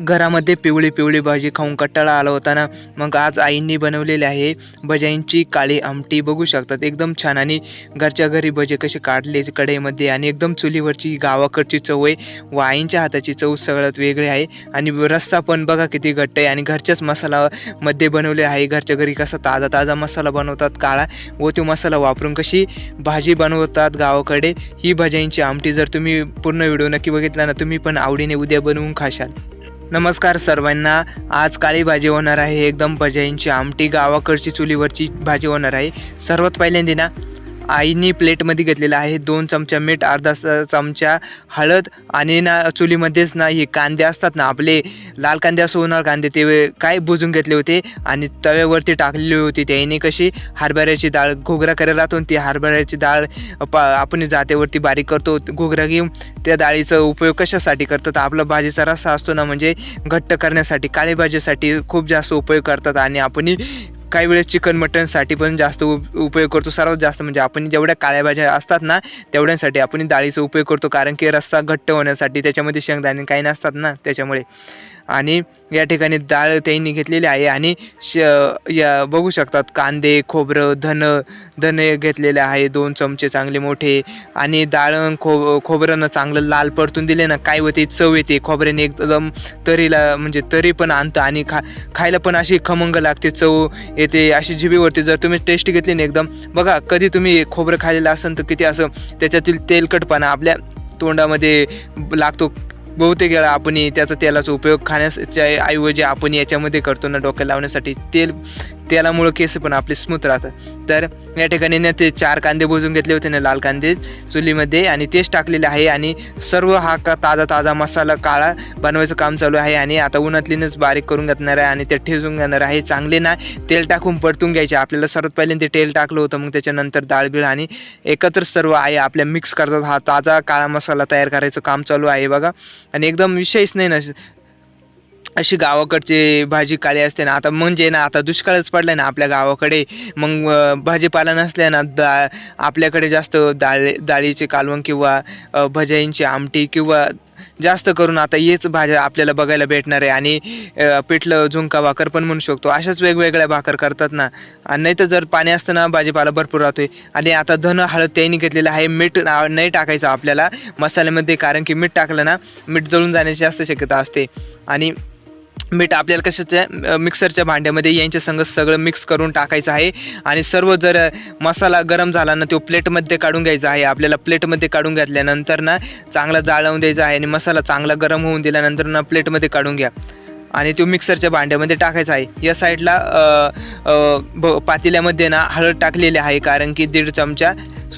घरामध्ये पिवळी पिवळी भाजी खाऊन कट्टाळा आला होता ना. मग आज आईंनी बनवलेली आहे भज्यांची काळी आमटी. बघू शकतात एकदम छान. आणि घरच्या घरी भजे कसे काढले कढईमध्ये. आणि एकदम चुलीवरची गावाकडची चव आहे. व आईंच्या हाताची चव सगळ्यात वेगळी आहे. आणि रस्सा पण बघा किती घट्ट आहे. आणि घरच्याच मसालामध्ये बनवले आहे. घरच्या घरी कसा ताजा ताजा मसाला बनवतात काळा. व तो मसाला वापरून कशी भाजी बनवतात गावाकडे. ही भज्यांची आमटी जर तुम्ही पूर्ण व्हिडिओ नक्की बघितला ना तुम्ही पण आवडीने उद्या बनवून खाशाल. नमस्कार सर्वांना. आज काळी भाजी होणार आहे. एकदम भजाईंची आमटी गावाकडची चुलीवरची भाजी होणार आहे. सर्वात पहिल्यांदा ना आईनी प्लेटमध्ये घेतलेलं आहे. दोन चमचा मीठ अर्धा चमचा हळद आणि ना चुलीमध्येच ना हे कांदे असतात ना आपले लाल कांदे असं होणार कांदे ते काय बुजून घेतले होते आणि तव्यावरती टाकलेली होती. त्याने कशी हरभऱ्याची डाळ घोगरा करायला जातो ती हरभऱ्याची डाळ पा आपण जातेवरती बारीक करतो. घोगरा घेऊन त्या डाळीचा उपयोग कशासाठी करतात? आपला भाजीचा रस्सा असतो ना म्हणजे घट्ट करण्यासाठी काळी भाजीसाठी खूप जास्त उपयोग करतात आणि आपण काही वेळेस चिकन मटनसाठी पण जास्त उप उपयोग करतो. सर्वात जास्त म्हणजे आपण जेवढ्या काळ्या भाज्या असतात ना तेवढ्यांसाठी आपण डाळीचा उपयोग करतो. कारण की रस्सा घट्ट होण्यासाठी त्याच्यामध्ये शेंगदाणे काही नसतात ना त्याच्यामुळे. आणि या ठिकाणी डाळ त्यांनी घेतलेली आहे आणि श या बघू शकतात कांदे खोबरं धन धने घेतलेले आहे दोन चमचे चांगले मोठे. आणि डाळ खो खोबरं चांगलं लाल परतून दिले ना काय होते चव येते. खोबऱ्याने एकदम तरीला म्हणजे तरी पण आणतं आणि खा खायला पण अशी खमंग लागते चव येते. अशी जिभेवरती जर तुम्ही टेस्ट घेतली ना एकदम बघा कधी तुम्ही खोबरं खाल्लेलं असेल तर किती असं त्याच्यातील तेलकटपणा आपल्या तोंडामध्ये लागतो. बहुतेक वेळा आपण त्याचा तेलाचा उपयोग खाण्याच्या ऐवजी आपण याच्यामध्ये करतो ना डोक्याला लावण्यासाठी. तेल तेलामुळं केस पण आपले स्मूथ राहतात. तर या ठिकाणी ना ते चार कांदे भुजून घेतले होते ना लाल कांदे चुलीमध्ये आणि तेच टाकलेले आहे आणि सर्व हा का ताजा ताजा मसाला काळा बनवायचं काम चालू आहे आणि आता उन्हातलीनच बारीक करून घेणार आहे आणि ते ठेवून घेणार आहे. चांगले ना तेल टाकून परतून घ्यायचे. आपल्याला सर्वात पहिल्यांदा ते तेल टाकलं होतं मग त्याच्यानंतर डाळबीळ आणि एकत्र सर्व आहे आपल्या मिक्स करतात. हा ताजा काळा मसाला तयार करायचं काम चालू आहे बघा. आणि एकदम विषयच नाही ना अशी गावाकडची भाजी काळी असते ना आता म्हणजे ना आता दुष्काळच पडला ना आपल्या गावाकडे. मग भाजीपाला नसल्या ना दा आपल्याकडे जास्त डाळ डाळीचे कालवण किंवा अं, आमटी किंवा जास्त करून आता हेच भाज्या आपल्याला बघायला भेटणार आहे. आणि पिठलं झुंका भाकर पण म्हणू शकतो. अशाच वेगवेगळ्या भाकर करतात ना. आणि नाही तर जर पाणी असतं ना भाजीपाला भरपूर राहतोय. आणि आता धन हळद त्यांनी घेतलेलं आहे. मीठ ना- नाही टाकायचं आपल्याला मसाल्यामध्ये कारण की मीठ टाकलं ना मीठ जळून जाण्याची जास्त शक्यता असते. आणि मीठ आपल्याला कशाच्या मिक्सरच्या भांड्यामध्ये यांच्या संग सगळं मिक्स करून टाकायचं आहे. आणि सर्व जर मसाला गरम झाला ना तो प्लेटमध्ये काढून घ्यायचा आहे. आपल्याला प्लेटमध्ये काढून घेतल्यानंतर ना चांगला जाळवून द्यायचा आहे. आणि मसाला चांगला गरम होऊन दिल्यानंतर ना प्लेटमध्ये काढून घ्या. आणि तो मिक्सरच्या भांड्यामध्ये टाकायचा आहे. या साईडला ब पातेल्यामध्ये ना हळद टाकलेली आहे कारण की दीड चमचा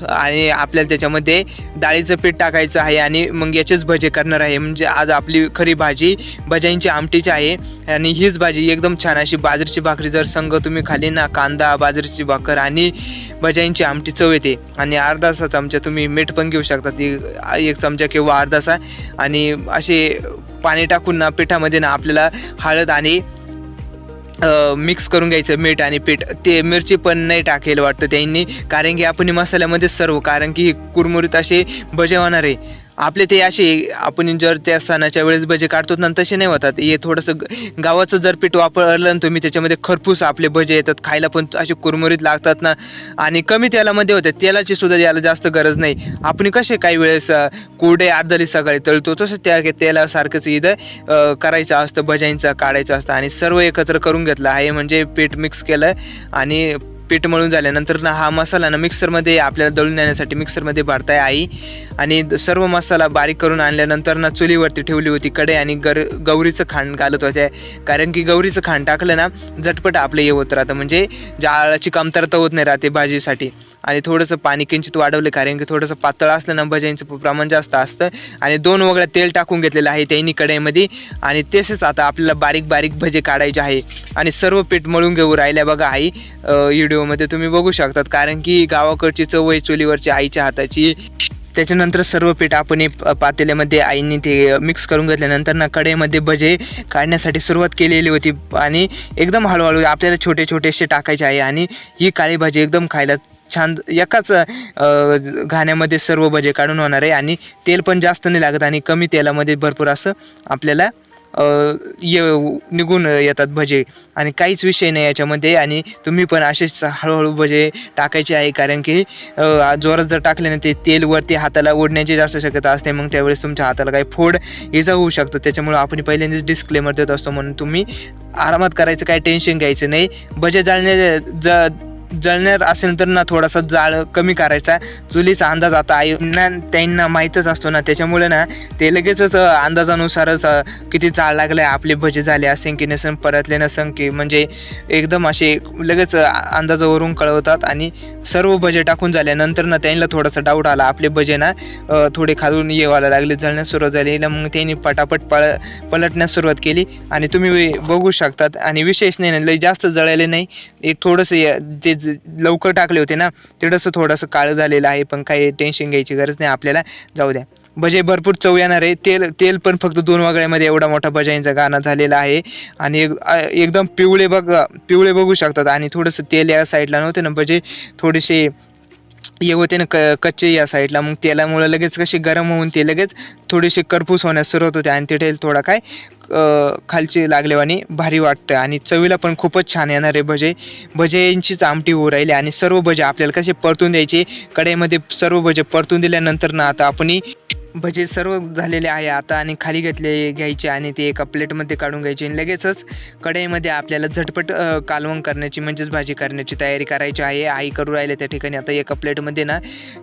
आणि आपल्याला त्याच्यामध्ये डाळीचं पीठ टाकायचं आहे आणि मग याचेच भजे करणार आहे. म्हणजे आज आपली खरी भाजी भज्यांची आमटीची आहे आणि हीच भाजी एकदम छान अशी बाजरीची भाकरी जर संघ तुम्ही खाली ना कांदा बाजरीची भाकर आणि भज्यांची आमटी चव येते. आणि अर्धासा चमचा तुम्ही मीठ पण घेऊ शकता. ती एक चमचा किंवा अर्धासा आणि असे पाणी टाकून ना पिठामध्ये ना आपल्याला हळद आणि मिक्स करून घ्यायचं मीठ आणि पीठ. ते मिरची पण नाही टाकेल वाटतं त्यांनी कारण की आपण मसाल्यामध्ये सर्व कारण की कुरमुरीत असे भजे होणार आहे. आपले ते असे आपण जर त्या सणाच्या वेळेस भजे काढतो ना तसे नाही होतात. हे थोडंसं गावाचं जर पीठ वापरलं ना तुम्ही त्याच्यामध्ये खरपूस आपले भजे येतात. खायला पण असे कुरमुरीत लागतात ना. आणि कमी तेलामध्ये होते. तेलाची सुद्धा याला जास्त गरज नाही. आपण कसे काही वेळेस कुरडे कोरडे अर्धली सकाळी तळतो तसं त्या तेलासारखंच इथं करायचं असतं. भज्यांचं काढायचं असतं. आणि सर्व एकत्र करून घेतलं आहे. म्हणजे पीठ मिक्स केलं आणि पीठ मळून झाल्यानंतर ना हा मसाला ना मिक्सरमध्ये आपल्याला दळून नेण्यासाठी मिक्सरमध्ये भरताय आई. आणि सर्व मसाला बारीक करून आणल्यानंतर ना चुलीवरती ठेवली होती कडे आणि गर गौरीचं खांड घालत होत्या. कारण की गौरीचं खांड टाकलं ना झटपट आपलं हे होत राहतं. म्हणजे जाळाची कमतरता होत नाही राहते भाजीसाठी. आणि थोडंसं पाणी किंचित वाढवलं कारण की थोडंसं पातळ असलं ना भज्यांचं प्रमाण जास्त असतं. आणि दोन वगळ्या तेल टाकून घेतलेलं आहे त्यांनी कढईमध्ये. आणि तसेच आता आपल्याला बारीक बारीक भजे काढायचे आहे. आणि सर्व पीठ मळून घेऊ राहिल्या बघा आई व्हिडिओमध्ये तुम्ही बघू शकतात. कारण की गावाकडची चवई चुलीवरची आईच्या हाताची. त्याच्यानंतर सर्व पीठ आपण पातेल्यामध्ये आईने ते मिक्स करून घेतल्यानंतर ना कढईमध्ये भजे काढण्यासाठी सुरुवात केलेली होती. आणि एकदम हळूहळू आपल्याला छोटे छोटेसे टाकायचे आहे. आणि ही काळी भाजी एकदम खायला छान एकाच घाण्यामध्ये सर्व भजे काढून होणार आहे आणि तेल पण जास्त नाही लागत आणि कमी तेलामध्ये भरपूर असं आपल्याला ये निघून येतात भजे. आणि काहीच विषय नाही याच्यामध्ये आणि तुम्ही पण असेच हळूहळू भजे टाकायचे आहे कारण की जोरात जर टाकले ना ते तेलवरती हाताला ओढण्याची जास्त शक्यता असते. मग त्यावेळेस तुमच्या हाताला काही फोड इजा होऊ शकतं. त्याच्यामुळे आपण पहिल्यांदाच डिस्क्लेमर देत असतो. म्हणून तुम्ही आरामात करायचं काही टेन्शन घ्यायचं नाही. भजे जाळण्या ज जळणार असेल तर ना थोडासा जाळ कमी करायचा. चुलीचा अंदाज आता आईंना त्यांना माहीतच असतो ना त्याच्यामुळे ना ते लगेचच अंदाजानुसारच किती जाळ लागले आपले भजे झाले असेल की नसेल परतले नसेल की म्हणजे एकदम असे लगेच अंदाजावरून कळवतात आणि सर्व भजे टाकून झाल्यानंतर ना त्यांना थोडासा डाऊट आला. आपले भजे ना थोडे खालून येवायला लागले जळण्यास सुरुवात झाली ना मग त्यांनी पटापट पळ पलटण्यास सुरुवात केली आणि तुम्ही बघू शकतात. आणि विशेष नाही ना लई जास्त जळले नाही. एक थोडंसं या- जे लवकर टाकले होते ना तेवढंसं थोडंसं काळं झालेलं आहे पण काही टेन्शन घ्यायची गरज नाही आपल्याला जाऊ द्या. भजे भरपूर चव येणार आहे तेल तेल पण फक्त दोन वागळ्यामध्ये एवढा मोठा भजाईंचा गाणं झालेला आहे. आणि एक- एकदम पिवळे बघ पिवळे बघू शकतात आणि थोडंसं तेल या साईडला नव्हते ना भजे थोडेसे हे होते ना क कच्चे या साईडला मग तेलामुळे लगेच कसे गरम होऊन ते लगेच थोडेसे करपूस होण्यास सुरुवात होते आणि ते तेल थोडा काय खालचे लागल्यावानी भारी वाटतं आणि चवीला पण खूपच छान येणार आहे भजे. भजेंचीच आमटी होऊ राहिली आणि सर्व भजे आपल्याला कसे परतून द्यायचे कढईमध्ये सर्व भजे परतून दिल्यानंतर ना आता आपण भजे सर्व झालेले आहे आता आणि खाली घेतले घ्यायचे आणि ते एका प्लेटमध्ये काढून घ्यायचे आणि लगेचच कढईमध्ये आपल्याला झटपट कालवण करण्याची म्हणजेच भाजी करण्याची तयारी करायची आहे. आई करू राहिले त्या ठिकाणी. आता एका प्लेटमध्ये ना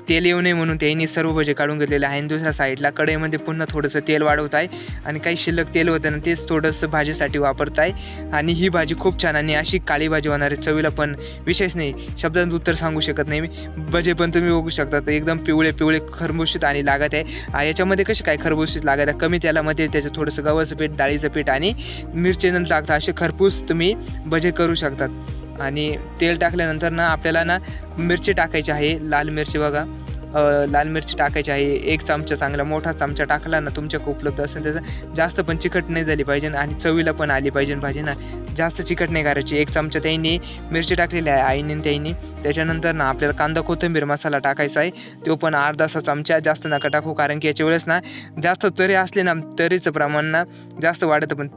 तेल येऊ नये म्हणून त्यांनी सर्व भजे काढून घेतलेले आहे. आणि दुसऱ्या साईडला कढईमध्ये पुन्हा थोडंसं तेल वाढवत आहे आणि काही शिल्लक तेल होतं ना तेच थोडंसं भाजीसाठी वापरत आहे. आणि ही भाजी खूप छान आणि अशी काळी भाजी होणार आहे. चवीला पण विशेष नाही. शब्दांत उत्तर सांगू शकत नाही मी. भजे पण तुम्ही बघू शकता. तर एकदम पिवळे पिवळे खरमुशीत आणि लागत आहे. याच्यामध्ये कसे काय खरबुशीत लागत कमी तेलामध्ये त्याचं थोडंसं गव्हाचं पीठ डाळीचं पीठ आणि मिरची नंतर टाकता असे खरपूस तुम्ही भजे करू शकतात. आणि तेल टाकल्यानंतर ना आपल्याला ना मिरची टाकायची आहे लाल मिरची बघा. लाल मिरची टाकायची आहे. एक चमचा चांगला मोठा चमचा टाकला ना तुमच्याकडे उपलब्ध असेल त्याचा जास्त पण चिकट नाही झाली पाहिजे आणि चवीला पण आली पाहिजे भाजी ना. जास्त चिकट नाही करायची. एक चमचा त्यांनी मिरची टाकलेली आहे आईने त्यांनी. त्याच्यानंतर ना आपल्याला कांदा कोथिंबीर मसाला टाकायचा आहे. तो पण अर्धासा चमचा जास्त नका टाकू कारण की याच्या वेळेस ना जास्त तरी असले ना तरीचं प्रमाण ना जास्त वाढतं. पण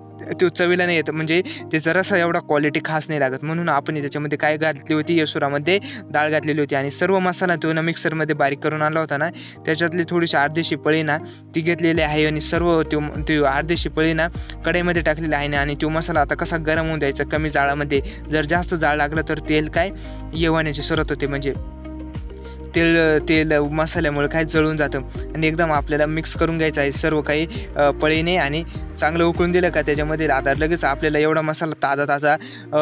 तो चवीला नाही येतं म्हणजे ते जरासा एवढा क्वालिटी खास नाही लागत. म्हणून आपण त्याच्यामध्ये काय घातली होती? येसुरामध्ये डाळ घातलेली होती. आणि सर्व मसाला तो ना मिक्सरमध्ये बारीक करून आला होता ना त्याच्यातली थोडीशी अर्धी पळी ना ती घेतलेली आहे. आणि सर्व तो ती अर्धी पळी ना कढईमध्ये टाकलेली आहे. ना आणि तो मसाला आता कसा गरम होऊन द्यायचा कमी जाळामध्ये. जर जास्त जाळ लागलं तर तेल काय? येवाण्याची सुरुवात होते. म्हणजे तेल तेल मसाल्यामुळे काय जळून जातं. आणि एकदम आपल्याला मिक्स करून घ्यायचं आहे. सर्व काही पळीने आणि चांगलं उकळून दिलं का त्याच्यामध्ये आता लगेच आपल्याला एवढा मसाला ताजा ताजा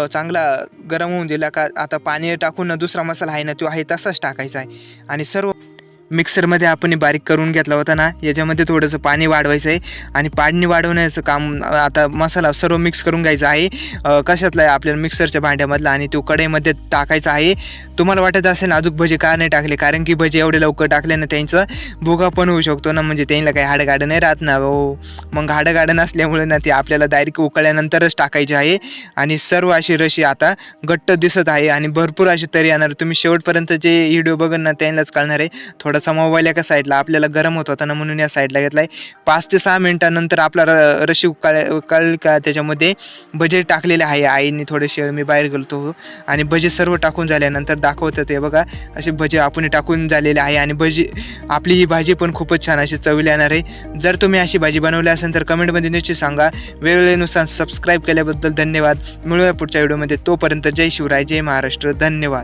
चांगला गरम होऊन दिला का आता पाणी टाकून ना दुसरा मसाला आहे ना तो आहे तसाच टाकायचा आहे. आणि सर्व मिक्सरमध्ये आपण बारीक करून घेतला होता ना याच्यामध्ये थोडंसं पाणी वाढवायचं आहे. आणि पाणी वाढवण्याचं काम आता मसाला सर्व मिक्स करून घ्यायचा आहे. कशातला आहे? आपल्याला मिक्सरच्या भांड्यामधला आणि तो कढईमध्ये टाकायचा आहे. तुम्हाला वाटत असेल अजून भजे का नाही टाकले? कारण की भजे एवढे लवकर टाकले ना त्यांचं भुगा पण होऊ शकतो ना म्हणजे त्यांना काही हाडगाडं नाही राहत ना हो. मग हाडगाडं नसल्यामुळे ना ते आपल्याला डायरेक्ट उकळल्यानंतरच टाकायचे आहे. आणि सर्व अशी रशी आता घट्ट दिसत आहे आणि भरपूर अशी तरी येणार. तुम्ही शेवटपर्यंत जे व्हिडिओ बघन ना त्यांनाच कळणार आहे. थोडासा मोबाईल एका साईडला आपल्याला गरम होत होता ना म्हणून या साईडला घेतला आहे पाच ते सहा मिनिटानंतर आपला र रशी उकाळ उकाळ का त्याच्यामध्ये भजे टाकलेले आहे. आईने थोडेसे मी बाहेर गेलो आणि भजे सर्व टाकून झाल्यानंतर दाखवतं ते बघा. असे भजे आपण टाकून झालेले आहे आणि भजी आपली ही भाजी पण खूपच छान अशी चवीला येणार आहे. जर तुम्ही अशी भाजी बनवली असेल तर कमेंटमध्ये निश्चित सांगा. वेळेनुसार सबस्क्राईब केल्याबद्दल धन्यवाद. मिळूया पुढच्या व्हिडिओमध्ये तोपर्यंत जय शिवराय. जय महाराष्ट्र. धन्यवाद.